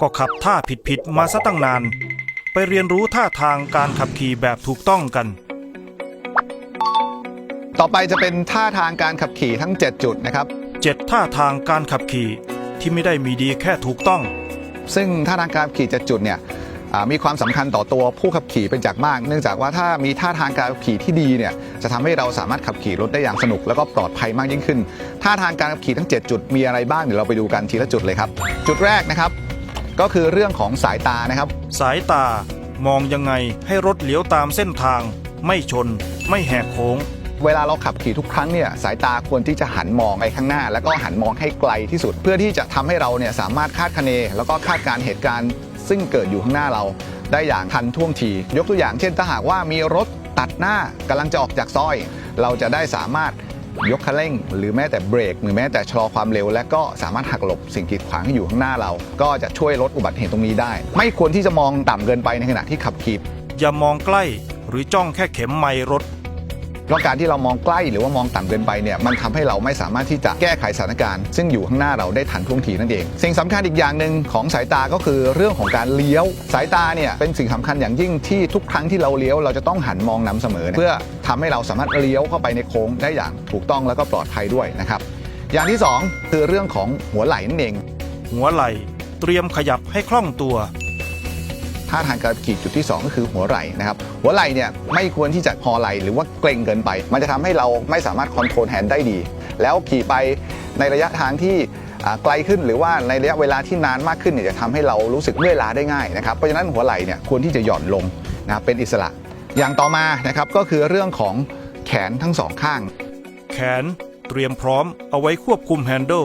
ก็ขับท่าผิดๆมาซะตั้งนาน ไปเรียนรู้ท่าทางการขับขี่แบบถูกต้องกัน ต่อไปจะเป็นท่าทางการขับขี่ทั้ง 7 จุดนะครับเจ็ดท่าทางการขับขี่ที่ไม่ได้มีดีแค่ถูกต้อง ซึ่งท่าทางการขับขี่7จุดเนี่ยอ่า มีความสำคัญต่อตัวผู้ขับขี่เป็นจากมาก เนื่องจากว่าถ้ามีท่าทางการขับขี่ที่ดีเนี่ยจะทำให้เราสามารถขับขี่รถได้อย่างสนุก แล้วก็ปลอดภัยมากยิ่งขึ้น ท่าทางการขับขี่ทั้ง 7 จุดมีอะไรบ้างเดี๋ยวเราไปดูกันทีละจุดเลยครับ จุดแรกนะครับ ก็คือเรื่องของสายตานะครับ สายตามองยังไงให้รถเลี้ยวตามเส้นทาง ไม่ชน ไม่แหกโค้งเวลาเราขับขี่ทุกครั้งเนี่ยสายตาควรที่จะหันมองไปข้างหน้า แล้วก็หันมองให้ไกลที่สุด เพื่อที่จะทำให้เราเนี่ยสามารถคาดคะเน แล้วก็คาดการณ์เหตุการณ์ ซึ่งเกิดอยู่ข้างหน้าเราได้อย่างทันท่วงที ยกตัวอย่างเช่นถ้าหากว่ามีรถตัดหน้ากำลังจะออกจากซอย เราจะได้สามารถยกคันเร่ง หรือแม้แต่เบรกหรือแม้แต่ชะลอความเร็ว และก็สามารถหักหลบสิ่งกีดขวางที่อยู่ข้างหน้าเรา ก็จะช่วยลดอุบัติเหตุตรงนี้ได้ ไม่ควรที่จะมองต่ำเกินไปในขณะที่ขับขี่อย่ามองใกล้ หรือจ้องแค่เข็มไมล์รถ เพราะการที่เรามองใกล้หรือว่ามองต่ำเกินไปเนี่ยมันทำให้เราไม่สามารถที่จะแก้ไขสถานการณ์ ซึ่งอยู่ข้างหน้าเราได้ทันท่วงทีนั่นเอง สิ่งสำคัญอีกอย่างหนึ่งของสายตาก็คือเรื่องของการเลี้ยว สายตาเนี่ยเป็นสิ่งสำคัญอย่างยิ่งที่ทุกครั้งที่เราเลี้ยวเราจะต้องหันมองนำเสมอ เพื่อทำให้เราสามารถเลี้ยวเข้าไปในโค้งได้อย่างถูกต้องแล้วก็ปลอดภัยด้วยนะครับอย่างที่สองคือเรื่องของหัวไหล่นั่นเอง หัวไหล่เตรียมขยับให้คล่องตัว ท่าทางการขี่จุดที่ 2 ก็คือหัวไหล่นะครับหัวไหล่เนี่ยไม่ควรที่จะพอไหล่หรือว่าเกรงเกินไป มันจะทำให้เราไม่สามารถคอนโทรลแฮนด์ได้ดี แล้วขี่ไปในระยะทางที่ไกลขึ้นหรือว่าในระยะเวลาที่นานมากขึ้นเนี่ยจะทำให้เรารู้สึกเมื่อยล้าได้ง่ายนะครับเพราะฉะนั้นหัวไหล่เนี่ยควรที่จะหย่อนลงนะครับเป็นอิสระ อย่างต่อมานะครับก็คือเรื่องของแขนทั้งสองข้าง แขนเตรียมพร้อมเอาไว้ควบคุมแฮนเดิล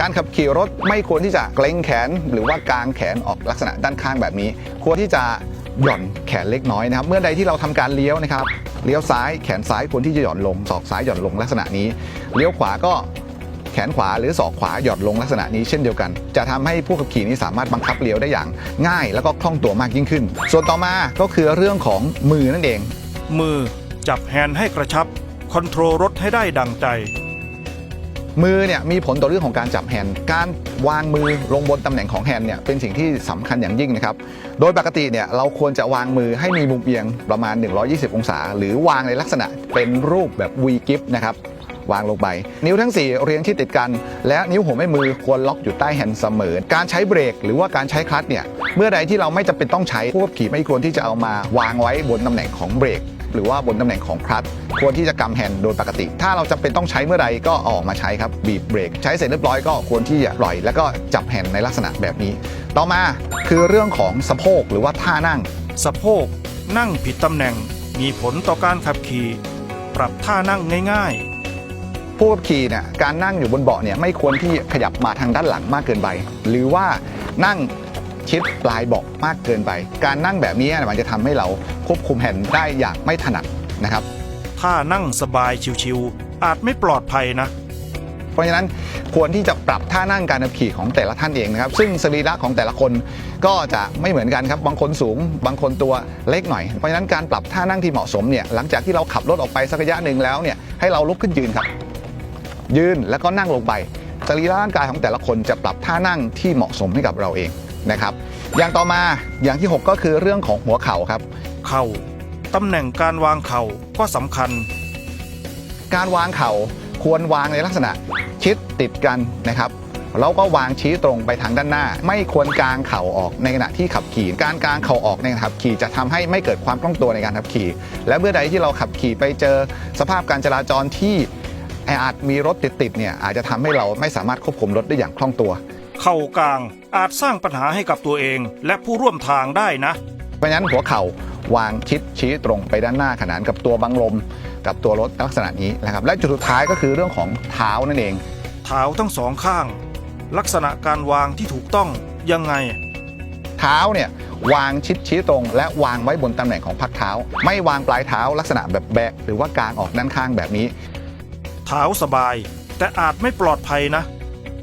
การขับขี่รถไม่ควรที่จะเกรงแขน หรือว่ากางแขนออกลักษณะด้านข้างแบบนี้ ควรที่จะหย่อนแขนเล็กน้อยนะครับ เมื่อใดที่เราทำการเลี้ยวนะครับ เลี้ยวซ้ายแขนซ้ายควรที่จะหย่อนลงศอกซ้ายหย่อนลงลักษณะนี้ เลี้ยวขวาก็แขนขวาหรือศอกขวาหย่อนลงลักษณะนี้เช่นเดียวกัน จะทำให้ผู้ขับขี่นี้สามารถบังคับเลี้ยวได้อย่างง่าย แล้วก็คล่องตัวมากยิ่งขึ้น ส่วนต่อมาก็คือเรื่องของมือนั่นเอง มือจับแฮนด์ให้กระชับคอนโทรลรถให้ได้ดังใจ มือเนี่ยมีผลต่อเรื่องของการจับแฮนด์การวางมือลงบนตำแหน่งของแฮนด์เนี่ยเป็นสิ่งที่สำคัญอย่างยิ่งนะครับ โดยปกติเนี่ยเราควรจะวางมือให้มีมุมเอียงประมาณ 120 องศา หรือวางในลักษณะเป็นรูปแบบ V grip นะครับวางลงไป นิ้วทั้ง 4 เรียงที่ติดกัน และนิ้วหัวแม่มือควรล็อกอยู่ใต้แฮนด์เสมอ การใช้เบรกหรือว่าการใช้คลัตช์เนี่ยเมื่อใดที่เราไม่จำเป็นต้องใช้ผู้ขับขี่ไม่ควรที่จะเอามาวางไว้บนตำแหน่งของเบรก หรือว่าบนตำแหน่งของคลัตช์ควรที่จะกำแฮนด์โดยปกติ ถ้าเราจำเป็นต้องใช้เมื่อใดก็เอาออกมาใช้ครับบีบเบรกใช้เสร็จเรียบร้อยก็ควรที่จะปล่อย แล้วก็จับแฮนด์ในลักษณะแบบนี้ ต่อมาคือเรื่องของสะโพกหรือว่าท่านั่ง สะโพกนั่งผิดตำแหน่ง มีผลต่อการขับขี่ ปรับท่านั่งง่ายผู้ขับขี่เนี่ยการนั่งอยู่บนเบาะเนี่ยไม่ควรที่ขยับมาทางด้านหลังมากเกินไป หรือว่านั่ง ชิดปลายเบาะมากเกินไป การนั่งแบบนี้มันจะทำให้เราควบคุมแฮนด์ได้อย่างไม่ถนัดนะครับๆท่านั่งสบายชิวๆอาจไม่ปลอดภัยนะเพราะฉะนั้นควรที่จะปรับท่านั่งการขับขี่ของแต่ละท่านเองนะครับ ซึ่งสรีระของแต่ละคนก็จะไม่เหมือนกันครับ บางคนสูง บางคนตัวเล็กหน่อย เพราะฉะนั้นการปรับท่านั่งที่เหมาะสมเนี่ยหลังจากที่เราขับรถออกไปสักระยะหนึ่งแล้วเนี่ยให้เราลุกขึ้นยืนครับ ยืนแล้วก็นั่งลงไปสรีระร่างกายของแต่ละคนจะปรับท่านั่งที่เหมาะสมให้กับเราเอง นะครับ อย่างต่อมาอย่างที่ 6 ก็คือเรื่องของหัวเข่าครับ เข่าตำแหน่งการวางเข่าก็สำคัญ การวางเข่าควรวางในลักษณะชิดติดกันนะครับแล้วก็วางชี้ตรงไปทางด้านหน้า ไม่ควรกางเข่าออกในขณะที่ขับขี่ การกางเข่าออกในขณะขับขี่จะทำให้ไม่เกิดความคล่องตัวในการขับขี่ และเมื่อใดที่เราขับขี่ไปเจอสภาพการจราจรที่แออัดมีรถติดๆเนี่ยอาจจะทำให้เราไม่สามารถควบคุมรถได้อย่างคล่องตัวเข่ากลาง อาจสร้างปัญหาให้กับตัวเองและผู้ร่วมทางได้นะ เพราะฉะนั้นหัวเข่าวางชิดชี้ตรงไปด้านหน้าขนานกับตัวบังลม กับตัวรถลักษณะนี้นะครับ และจุดสุดท้ายก็คือเรื่องของเท้านั่นเอง เท้าทั้งสองข้าง ลักษณะการวางที่ถูกต้องยังไง เท้าเนี่ยวางชิดชี้ตรง และวางไว้บนตำแหน่งของพักเท้า ไม่วางปลายเท้าลักษณะแบบแบะหรือว่ากางออกด้านข้างแบบนี้ เท้าสบาย แต่อาจไม่ปลอดภัยนะ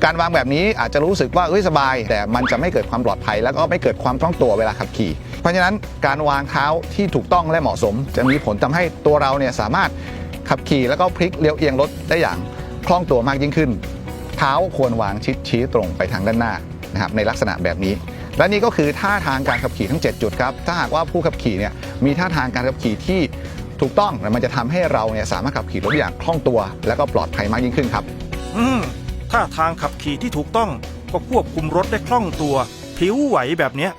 การวางแบบนี้อาจจะรู้สึกว่าเอ้ยสบาย แต่มันจะไม่เกิดความปลอดภัย แล้วก็ไม่เกิดความคล่องตัวเวลาขับขี่ เพราะฉะนั้นการวางเท้าที่ถูกต้องและเหมาะสม จะมีผลทำให้ตัวเราเนี่ยสามารถขับขี่แล้วก็พลิกเลี้ยวเอียงรถได้อย่างคล่องตัวมากยิ่งขึ้น เท้าควรวางชิดชี้ตรงไปทางด้านหน้านะครับในลักษณะแบบนี้ และนี่ก็คือท่าทางการขับขี่ทั้ง 7 จุดครับถ้าหากว่าผู้ขับขี่เนี่ยมีท่าทางการขับขี่ที่ถูกต้องมันจะทำให้เราเนี่ยสามารถขับขี่รถอย่างคล่องตัว และก็ปลอดภัยมากยิ่งขึ้นครับ อื ท่าทางขับขี่ที่ถูกต้องก็ควบคุมรถได้คล่องตัว ผิวไหวแบบเนี้ย